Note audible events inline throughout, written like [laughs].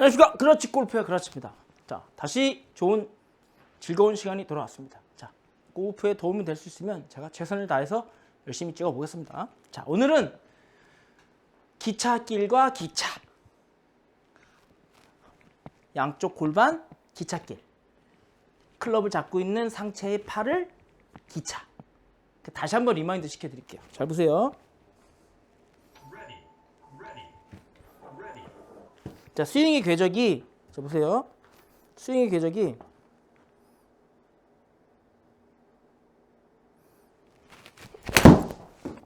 안녕하십니까 그렇지 골프의 그렇지입니다. 자 다시 좋은 즐거운 시간이 돌아왔습니다. 자 골프에 도움이 될 수 있으면 제가 최선을 다해서 열심히 찍어 보겠습니다. 자 오늘은 기찻길과 기차. 양쪽 골반 기찻길. 클럽을 잡고 있는 상체의 팔을 기차. 그 다시 한번 리마인드 시켜드릴게요. 잘 보세요 자 스윙의 궤적이 자 보세요. 스윙의 궤적이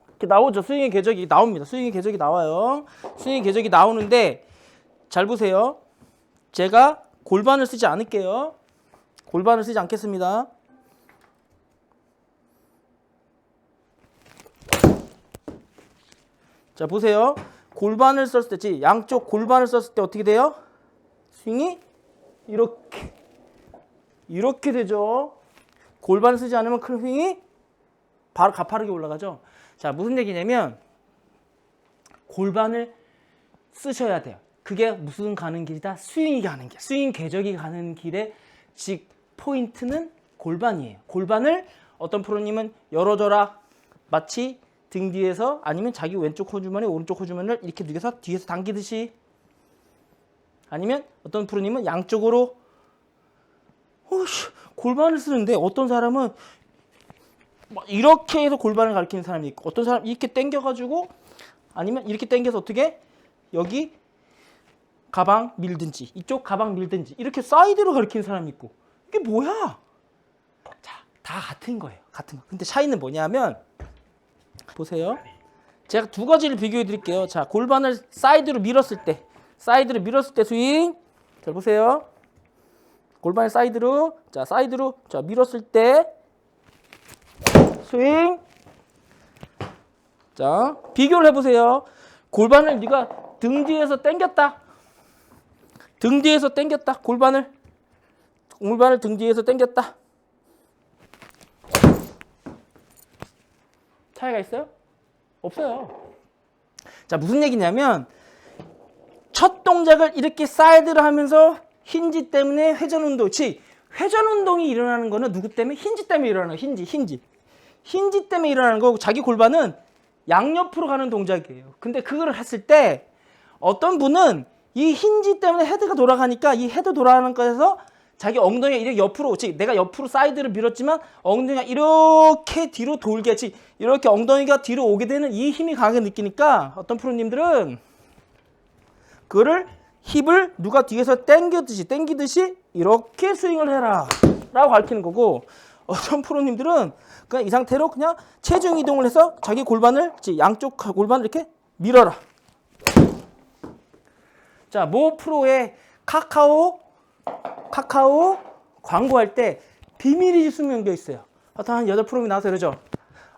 이렇게 나오죠. 스윙의 궤적이 나옵니다. 스윙의 궤적이 나와요. 스윙의 궤적이 나오는데 잘 보세요. 제가 골반을 쓰지 않을게요. 골반을 쓰지 않겠습니다. 자 보세요 골반을 썼을 때 지, 양쪽 골반을 썼을 때 어떻게 돼요? 스윙이 이렇게 이렇게 되죠. 골반을 쓰지 않으면 큰 스윙이 바로 가파르게 올라가죠. 자 무슨 얘기냐면 골반을 쓰셔야 돼요. 그게 무슨 가는 길이다? 스윙이 가는 길. 스윙 궤적이 가는 길의 즉 포인트는 골반이에요. 골반을 어떤 프로님은 열어줘라 마치 등 뒤에서 아니면 자기 왼쪽 호주머니 오른쪽 호주머니를 이렇게 누겨서 뒤에서 당기듯이. 아니면 어떤 프로님은 양쪽으로. 어씨 골반을 쓰는데 어떤 사람은 막 이렇게 해서 골반을 가리키는 사람이 있고 어떤 사람 이렇게 당겨가지고 아니면 이렇게 당겨서 어떻게 여기 가방 밀든지 이쪽 가방 밀든지 이렇게 사이드로 가리키는 사람이 있고. 이게 뭐야? 자 다 같은 거예요 같은 거. 근데 차이는 뭐냐면 보세요. 제가 두 가지를 비교해 드릴게요. 자, 골반을 사이드로 밀었을 때, 사이드로 밀었을 때 스윙. 잘 보세요. 골반을 사이드로, 자, 사이드로, 자, 밀었을 때 스윙. 자, 비교를 해 보세요. 골반을 네가 등 뒤에서 당겼다. 등 뒤에서 당겼다. 골반을 골반을 등 뒤에서 당겼다. 차이가 있어요? 없어요. 자, 무슨 얘기냐면 첫 동작을 이렇게 사이드로 하면서 힌지 때문에 회전 운동, 즉 회전 운동이 일어나는 거는 누구 때문에? 힌지 때문에 일어나는 거, 힌지, 힌지. 힌지 때문에 일어나는 거고 자기 골반은 양옆으로 가는 동작이에요. 근데 그걸 했을 때 어떤 분은 이 힌지 때문에 헤드가 돌아가니까 이 헤드 돌아가는 거에서 자기 엉덩이가 이렇게 옆으로, 즉 내가 옆으로 사이드를 밀었지만 엉덩이가 이렇게 뒤로 돌게, 즉 이렇게 엉덩이가 뒤로 오게 되는 이 힘이 강하게 느끼니까 어떤 프로님들은 그거를 힙을 누가 뒤에서 당겨듯이 당기듯이 이렇게 스윙을 해라 라고 가르치는 거고 어떤 프로님들은 그냥 이 상태로 그냥 체중 이동을 해서 자기 골반을 즉 양쪽 골반을 이렇게 밀어라. 자, 모 프로의 카카오 카카오 광고할 때 비밀이 숨겨져 있어요. 어떤 여자 프로그램이 나와서 그러죠.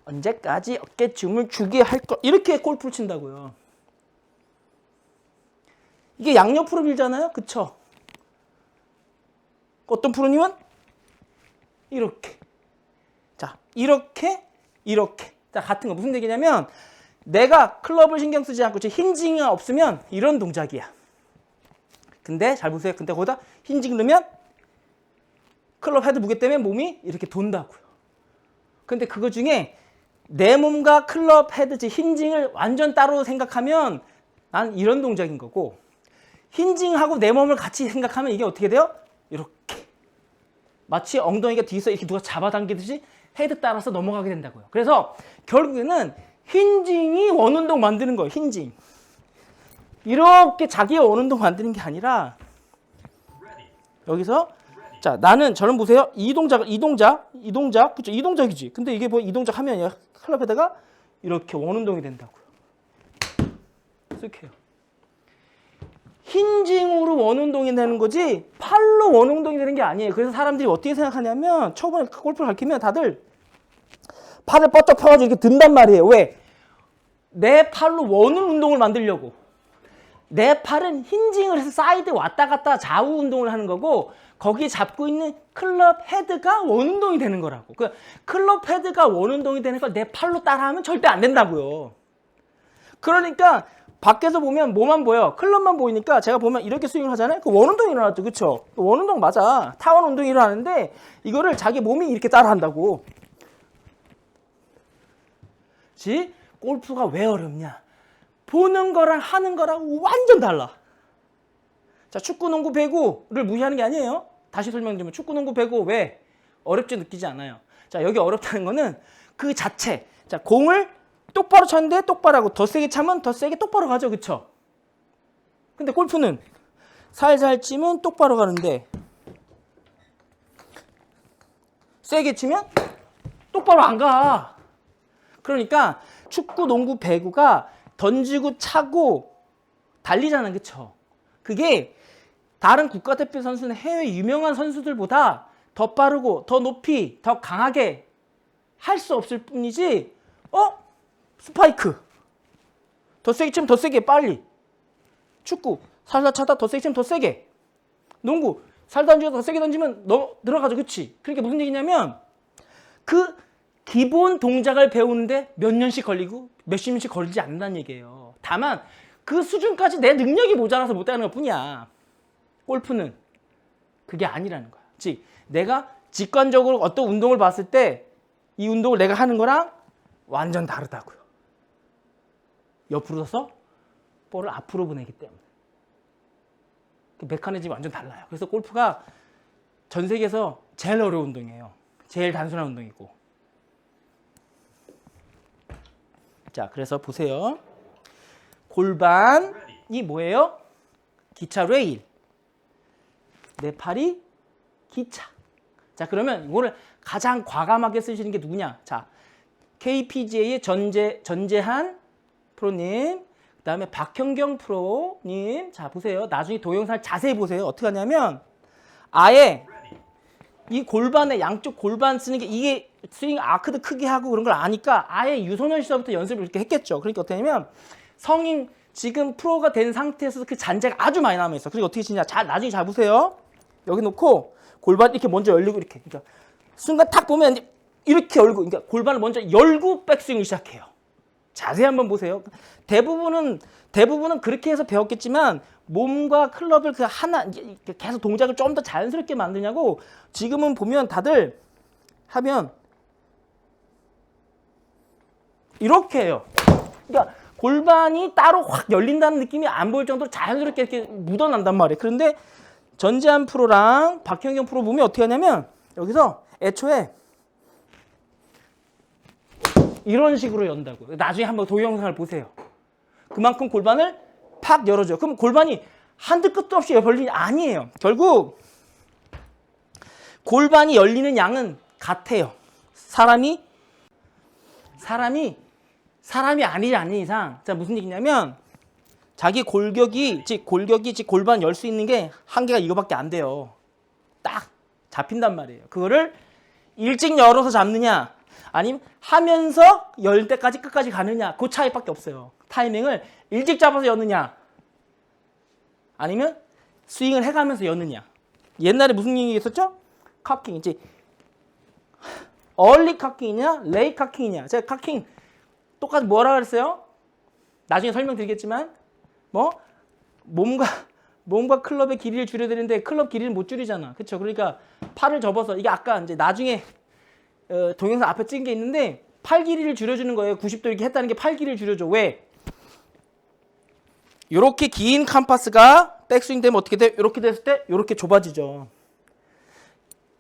언제까지 어깨춤을 주게 할 거. 이렇게 골프를 친다고요. 이게 양옆으로 밀잖아요. 그쵸? 어떤 프로님은 이렇게. 자, 이렇게, 이렇게. 자, 같은 거. 무슨 얘기냐면 내가 클럽을 신경 쓰지 않고 제 힌징이 없으면 이런 동작이야. 근데 잘 보세요. 근데 거기다 힌징 넣으면 클럽 헤드 무게 때문에 몸이 이렇게 돈다고요. 근데 그거 중에 내 몸과 클럽 헤드 즉 힌징을 완전 따로 생각하면 난 이런 동작인 거고 힌징하고 내 몸을 같이 생각하면 이게 어떻게 돼요? 이렇게 마치 엉덩이가 뒤에서 이렇게 누가 잡아당기듯이 헤드 따라서 넘어가게 된다고요. 그래서 결국에는 힌징이 원운동 만드는 거예요. 힌징. 이렇게 자기의 원운동 만드는 게 아니라 여기서 자 나는 저는 보세요. 이 동작 이 동작 이 동작. 그죠 이 동작이지. 근데 이게 뭐 이 동작 하면 클럽에다가 이렇게 원운동이 된다고요. 쓱해요. 힌징으로 원운동이 되는 거지 팔로 원운동이 되는 게 아니에요. 그래서 사람들이 어떻게 생각하냐면 초반에 골프를 가르치면 다들 팔을 뻗쩍 펴가지고 이렇게 든단 말이에요. 왜? 내 팔로 원을 운동을 만들려고 내 팔은 힌징을 해서 사이드 왔다 갔다 좌우 운동을 하는 거고 거기 잡고 있는 클럽 헤드가 원 운동이 되는 거라고. 그 클럽 헤드가 원 운동이 되는 걸 내 팔로 따라하면 절대 안 된다고요. 그러니까 밖에서 보면 뭐만 보여? 클럽만 보이니까 제가 보면 이렇게 스윙을 하잖아요. 그 원운동이 일어났죠. 그쵸? 그 원운동 맞아. 타원 운동이 일어나는데 이거를 자기 몸이 이렇게 따라 한다고. 지 골프가 왜 어렵냐? 보는 거랑 하는 거랑 완전 달라. 자, 축구, 농구, 배구를 무시하는 게 아니에요. 다시 설명드리면 축구, 농구, 배구 왜 어렵지 느끼지 않아요. 자, 여기 어렵다는 거는 그 자체. 자, 공을 똑바로 쳤는데 똑바로 하고 더 세게 차면 더 세게 똑바로 가죠. 그쵸? 근데 골프는 살살 치면 똑바로 가는데 세게 치면 똑바로 안 가. 그러니까 축구, 농구, 배구가 던지고 차고 달리잖아. 그쵸? 그게 다른 국가대표 선수는 해외 유명한 선수들보다 더 빠르고 더 높이 더 강하게 할 수 없을 뿐이지 어? 스파이크 더 세게 치면 더 세게 빨리 축구 살살 차다 더 세게 치면 더 세게 농구 살 던지고 더 세게 던지면 너 들어가죠 그치 그러니까 무슨 얘기냐면 그 기본 동작을 배우는데 몇 년씩 걸리고 몇십 년씩 걸리지 않는다는 얘기예요 다만 그 수준까지 내 능력이 모자라서 못하는 것 뿐이야 골프는 그게 아니라는 거야 즉 내가 직관적으로 어떤 운동을 봤을 때 이 운동을 내가 하는 거랑 완전 다르다고요. 옆으로 서서 볼을 앞으로 보내기 때문에. 그 메커니즘이 완전 달라요. 그래서 골프가 전 세계에서 제일 어려운 운동이에요. 제일 단순한 운동이고. 자, 그래서 보세요. 골반이 뭐예요? 기차 레일. 내 팔이 기차. 자, 그러면 이거를 가장 과감하게 쓰시는 게 누구냐? 자, KPGA의 전재, 전재한 프로님, 그 다음에 박형경 프로님. 자, 보세요. 나중에 동영상 자세히 보세요. 어떻게 하냐면, 아예 이 골반에 양쪽 골반 쓰는 게 이게 스윙 아크도 크게 하고 그런 걸 아니까 아예 유소년 시절부터 연습을 이렇게 했겠죠. 그러니까 어떻게 하냐면, 성인, 지금 프로가 된 상태에서 그 잔재가 아주 많이 남아 있어. 그리고 어떻게 치냐. 자, 나중에 잘 보세요. 여기 놓고 골반 이렇게 먼저 열리고 이렇게. 그러니까 순간 탁 보면 이렇게 열고, 그러니까 골반을 먼저 열고 백스윙을 시작해요. 자세히 한번 보세요. 대부분은 대부분은 그렇게 해서 배웠겠지만 몸과 클럽을 그 하나 계속 동작을 좀 더 자연스럽게 만드냐고 지금은 보면 다들 하면 이렇게 해요. 그러니까 골반이 따로 확 열린다는 느낌이 안 보일 정도로 자연스럽게 이렇게 묻어난단 말이에요. 그런데 전재한 프로랑 박형경 프로 보면 어떻게 하냐면 여기서 애초에 이런 식으로 연다고. 나중에 한번 동영상을 보세요. 그만큼 골반을 팍 열어줘. 그럼 골반이 한도 끝도 없이 열리니 아니에요. 결국 골반이 열리는 양은 같아요. 사람이 사람이 사람이 아니지 않는 이상 자 무슨 얘기냐면 자기 골격이 즉 골격이 즉 골반 열 수 있는 게 한계가 이거밖에 안 돼요. 딱 잡힌단 말이에요. 그거를 일찍 열어서 잡느냐 아니면 하면서 열 때까지 끝까지 가느냐 그 차이밖에 없어요. 타이밍을 일찍 잡아서 여느냐 아니면 스윙을 해가면서 여느냐. 옛날에 무슨 얘기 있었죠? 카킹 이제 얼리 카킹이냐 레이 카킹이냐. 제가 카킹 똑같이 뭐라 그랬어요? 나중에 설명드리겠지만 뭐 몸과 [laughs] 몸과 클럽의 길이를 줄여드리는데 클럽 길이를 못 줄이잖아. 그렇죠? 그러니까 팔을 접어서 이게 아까 이제 나중에 어, 동영상 앞에 찍은 게 있는데 팔 길이를 줄여주는 거예요. 90도 이렇게 했다는 게 팔 길이를 줄여줘. 왜? 이렇게 긴 캄파스가 백스윙 되면 어떻게 돼? 이렇게 됐을 때 이렇게 좁아지죠.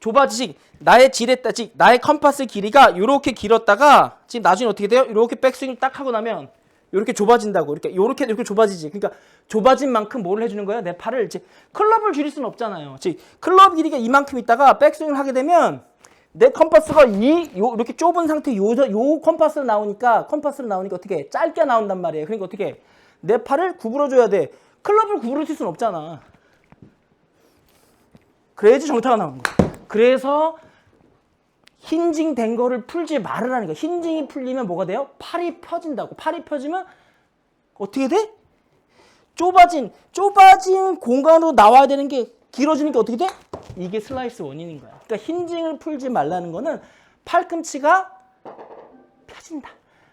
좁아지지 나의 지렛 즉 나의 컴파스 길이가 이렇게 길었다가 지금 나중에 어떻게 돼요? 이렇게 백스윙 딱 하고 나면 이렇게 좁아진다고 이렇게 이렇게 이렇게 좁아지지. 그러니까 좁아진 만큼 뭐를 해주는 거야? 내 팔을 이제 클럽을 줄일 수는 없잖아요. 즉 클럽 길이가 이만큼 있다가 백스윙을 하게 되면 내 컴파스가 이 요, 이렇게 좁은 상태 요, 요 컴파스로 나오니까 컴파스로 나오니까 어떻게 해? 짧게 나온단 말이에요. 그러니까 어떻게 해? 내 팔을 구부러줘야 돼. 클럽을 구부러질 수는 없잖아. 그래야지 정타가 나오는 거야. 그래서 힌징 된 거를 풀지 말으라는 거야. 힌징이 풀리면 뭐가 돼요? 팔이 펴진다고. 팔이 펴지면 어떻게 돼? 좁아진 좁아진 공간으로 나와야 되는 게 길어지니까 어떻게 돼? 이게 슬라이스 원인인 거야. 그러니까 힌징을 풀지 말라는 거는 팔꿈치가 펴진다.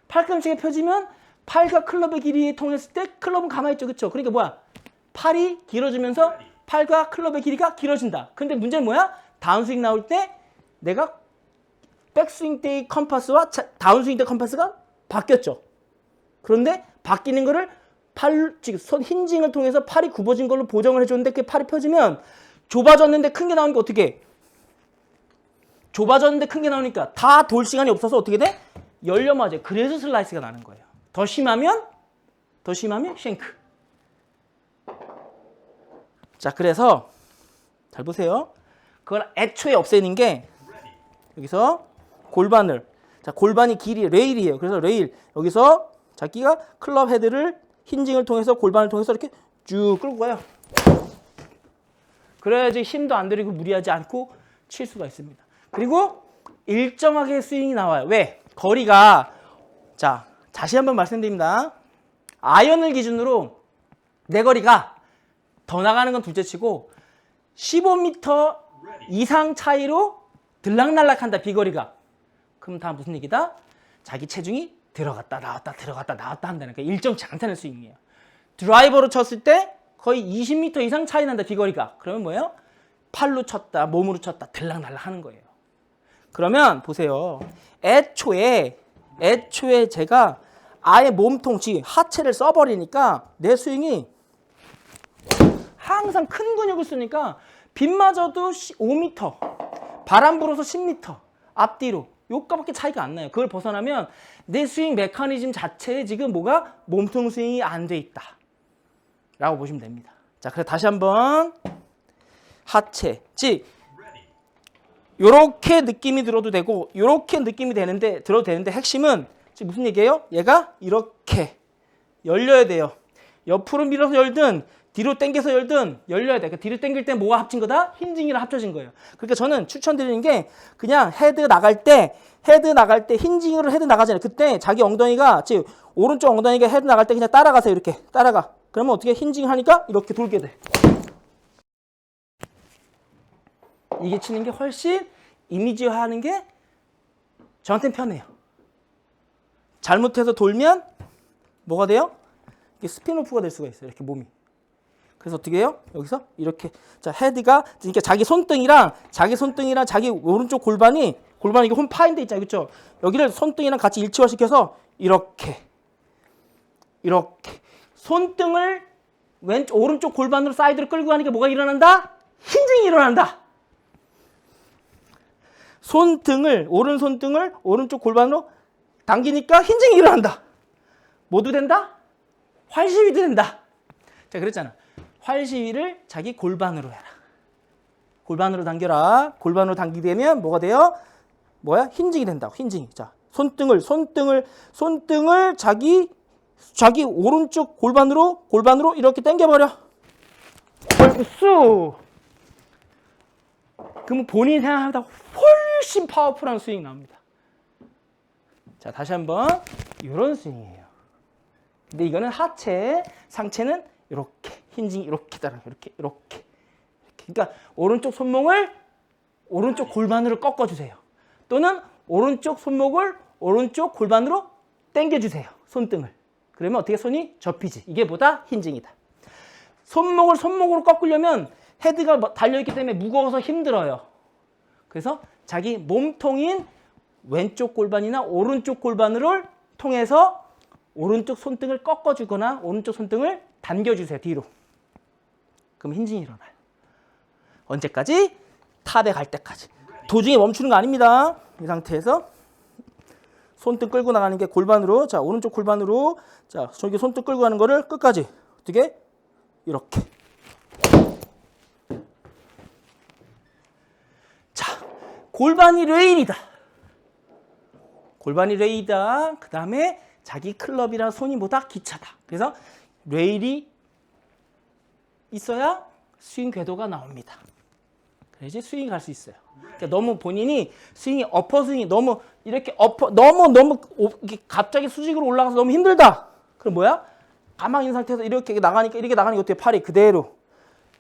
팔꿈치가 펴지면 팔과 클럽의 길이에 통했을 때 클럽은 가만히 있죠. 그렇죠? 그러니까 뭐야? 팔이 길어지면서 팔과 클럽의 길이가 길어진다. 근데 문제는 뭐야? 다운스윙 나올 때 내가 백스윙 때의 컴파스와 자- 다운스윙 때 컴파스가 바뀌었죠. 그런데 바뀌는 거를 팔, 지금 손 힌징을 통해서 팔이 굽어진 걸로 보정을 해줬는데 그 팔이 펴지면 좁아졌는데 큰 게 나오니까 어떻게 해? 좁아졌는데 큰 게 나오니까 다 돌 시간이 없어서 어떻게 돼? 열려 맞아요. 그래서 슬라이스가 나는 거예요. 더 심하면 더 심하면 쉔크. 자, 그래서 잘 보세요. 그걸 애초에 없애는 게 여기서 골반을 자, 골반이 길이 레일이에요. 그래서 레일 여기서 자기가 클럽 헤드를 힌징을 통해서 골반을 통해서 이렇게 쭉 끌고 가요. 그래야지 힘도 안 들이고 무리하지 않고 칠 수가 있습니다. 그리고 일정하게 스윙이 나와요. 왜? 거리가 자 다시 한번 말씀드립니다. 아이언을 기준으로 내 거리가 더 나가는 건 둘째치고 15m 이상 차이로 들락날락한다 비거리가. 그럼 다 무슨 얘기다? 자기 체중이 들어갔다 나왔다 들어갔다 나왔다 한다는 거 일정치 않다는 스윙이에요. 드라이버로 쳤을 때 거의 20m 이상 차이 난다 비거리가. 그러면 뭐예요? 팔로 쳤다 몸으로 쳤다 들락날락 하는 거예요. 그러면 보세요. 애초에 애초에 제가 아예 몸통 지 하체를 써버리니까 내 스윙이 항상 큰 근육을 쓰니까 빗맞아도 5m, 바람 불어서 10m 앞뒤로 요까밖에 차이가 안 나요. 그걸 벗어나면 내 스윙 메커니즘 자체에 지금 뭐가 몸통 스윙이 안 돼 있다. 라고 보시면 됩니다. 자, 그래 다시 한번 하체, 즉 요렇게 느낌이 들어도 되고 요렇게 느낌이 되는데 들어도 되는데 핵심은 지금 무슨 얘기예요? 얘가 이렇게 열려야 돼요. 옆으로 밀어서 열든 뒤로 당겨서 열든 열려야 돼. 그러니까 뒤로 당길 때 뭐가 합친 거다? 힌징이랑 합쳐진 거예요. 그러니까 저는 추천드리는 게 그냥 헤드 나갈 때 헤드 나갈 때 힌징으로 헤드 나가잖아요. 그때 자기 엉덩이가 즉 오른쪽 엉덩이가 헤드 나갈 때 그냥 따라가세요. 이렇게 따라가. 그러면 어떻게 힌징 하니까 이렇게 돌게 돼. 이게 치는 게 훨씬 이미지화하는 게 저한테는 편해요. 잘못해서 돌면 뭐가 돼요? 이게 스피노프가 될 수가 있어요. 이렇게 몸이. 그래서 어떻게 해요? 여기서 이렇게 자 헤드가 그러니까 자기 손등이랑 자기 손등이랑 자기 오른쪽 골반이 골반이 이게 홈 파인 데 있잖아요, 그렇죠? 여기를 손등이랑 같이 일치화 시켜서 이렇게 이렇게 손등을 왼쪽 오른쪽 골반으로 사이드로 끌고 가니까 뭐가 일어난다? 힌징이 일어난다. 손등을 오른 손 등을 오른쪽 골반으로 당기니까 힌징이 일어난다. 모두 된다? 활시위도 된다. 자, 그랬잖아. 활시위를 자기 골반으로 해라. 골반으로 당겨라. 골반으로 당기게 되면 뭐가 돼요? 뭐야? 힌징이 된다. 힌징. 자, 손등을 손등을 손등을 자기 자기 오른쪽 골반으로 골반으로 이렇게 당겨 버려. 쑥. 그러면 본인이 생각보다 훨씬 파워풀한 스윙 나옵니다. 자, 다시 한번 이런 스윙이에요. 근데 이거는 하체, 상체는 이렇게 힌징이 이렇게 따라 이렇게 이렇게 이렇게. 그러니까 오른쪽 손목을 오른쪽 골반으로 꺾어 주세요. 또는 오른쪽 손목을 오른쪽 골반으로 당겨 주세요. 손등을. 그러면 어떻게 손이 접히지? 이게 보다 힌징이다. 손목을 손목으로 꺾으려면 헤드가 뭐 달려있기 때문에 무거워서 힘들어요. 그래서 자기 몸통인 왼쪽 골반이나 오른쪽 골반을 통해서 오른쪽 손등을 꺾어주거나 오른쪽 손등을 당겨주세요. 뒤로. 그럼 힌징이 일어나요. 언제까지? 탑에 갈 때까지. 도중에 멈추는 거 아닙니다. 이 상태에서 손등 끌고 나가는 게 골반으로 자 오른쪽 골반으로 자 저기 손등 끌고 가는 거를 끝까지 어떻게 이렇게 자 골반이 레일이다 골반이 레일이다 그 다음에 자기 클럽이랑 손이 보다 기차다 그래서 레일이 있어야 스윙 궤도가 나옵니다 그래야지 스윙 갈수 있어요. 그러니까 너무 본인이 스윙이 어퍼 스윙이 너무 이렇게 어퍼 너무 너무 갑자기 수직으로 올라가서 너무 힘들다. 그럼 뭐야? 가만히 있는 상태에서 이렇게 나가니까 이렇게 나가니까 어떻게 팔이 그대로.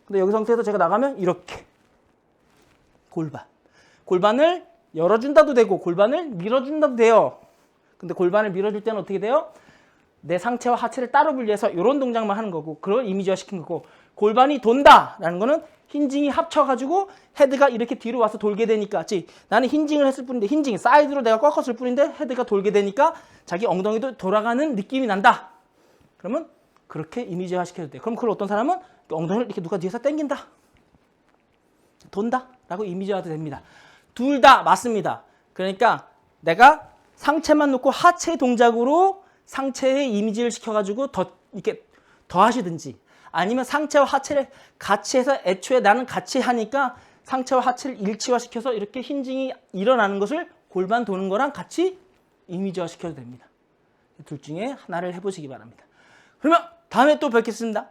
근데 여기 상태에서 제가 나가면 이렇게 골반. 골반을 열어준다도 되고 골반을 밀어준다도 돼요. 근데 골반을 밀어줄 때는 어떻게 돼요? 내 상체와 하체를 따로 분리해서 이런 동작만 하는 거고 그걸 이미지화 시킨 거고 골반이 돈다라는 거는 힌징이 합쳐가지고 헤드가 이렇게 뒤로 와서 돌게 되니까 지 나는 힌징을 했을 뿐인데 힌징 사이드로 내가 꺾었을 뿐인데 헤드가 돌게 되니까 자기 엉덩이도 돌아가는 느낌이 난다. 그러면 그렇게 이미지화 시켜도 돼. 그럼 그걸 어떤 사람은 엉덩이를 이렇게 누가 뒤에서 당긴다. 돈다 라고 이미지화도 됩니다. 둘 다 맞습니다. 그러니까 내가 상체만 놓고 하체 동작으로 상체에 이미지를 시켜가지고 더 이렇게 더 하시든지 아니면 상체와 하체를 같이 해서 애초에 나는 같이 하니까 상체와 하체를 일치화 시켜서 이렇게 힌징이 일어나는 것을 골반 도는 거랑 같이 이미지화 시켜도 됩니다. 둘 중에 하나를 해보시기 바랍니다. 그러면 다음에 또 뵙겠습니다.